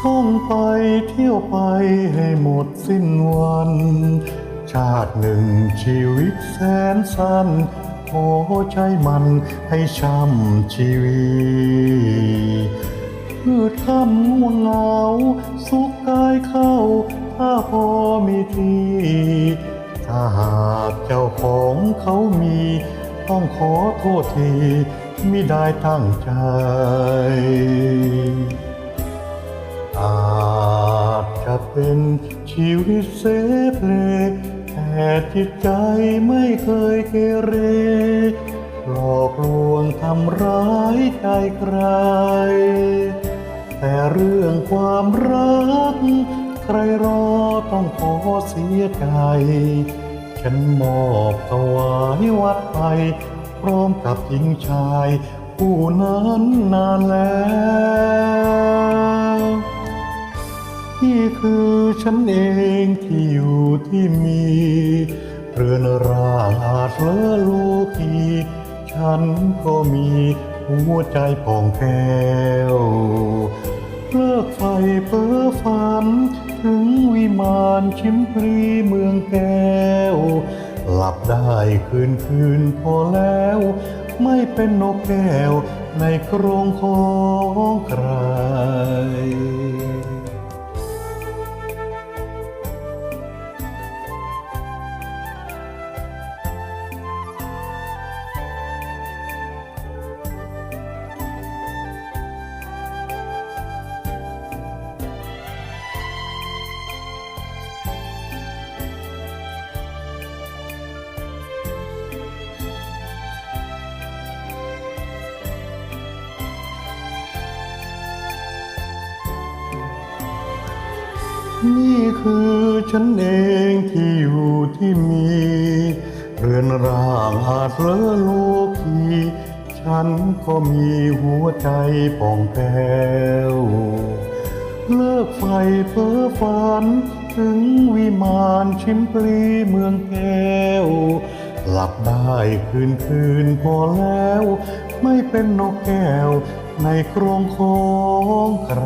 ท่องไปเที่ยวไปให้หมดสิ้นวัน ชาติหนึ่งชีวิตแสนสั้นขอใช้มันให้ช่ำชีวิตพืชคำง่วงเหงา สุขกายเข้า ถ้าพอมีทีถ้าหากเจ้าของเขามี ต้องขอโทษทีไม่ได้ตั้งใจ อาจจะเป็นชีวิตเสเพลแต่จิตใจไม่เคยเกเร หลอกลวงทำร้ายใจใคร แต่เรื่องความรัก ใครรอต้องขอเสียใจ ฉันมอบถวายวัดไป พร้อมกับหญิงชาย ผู้นั้นนานแล้ว ที่คือฉันเองที่อยู่ที่มี เรือนรางอาจเลอลูกีฉันก็มีหัวใจผ่องแผ้วเลิกไฟเพ้อฝัน ถึงวิมานชิมพรีเมืองแก้ว หลับได้คืนคืนพอแล้ว ไม่เป็นนกแก้วในกรงของใคร นี่คือฉันเองที่อยู่ที่มี เรือนร่างอาจเลอโลกีฉันก็มีหัวใจป่องแผ้วเลิกไฟเพ้อฝัน ถึงวิมานชิมปลีเมืองแก้วหลับได้คืนคืนพอแล้ว ไม่เป็นนกแก้วในกรงของใคร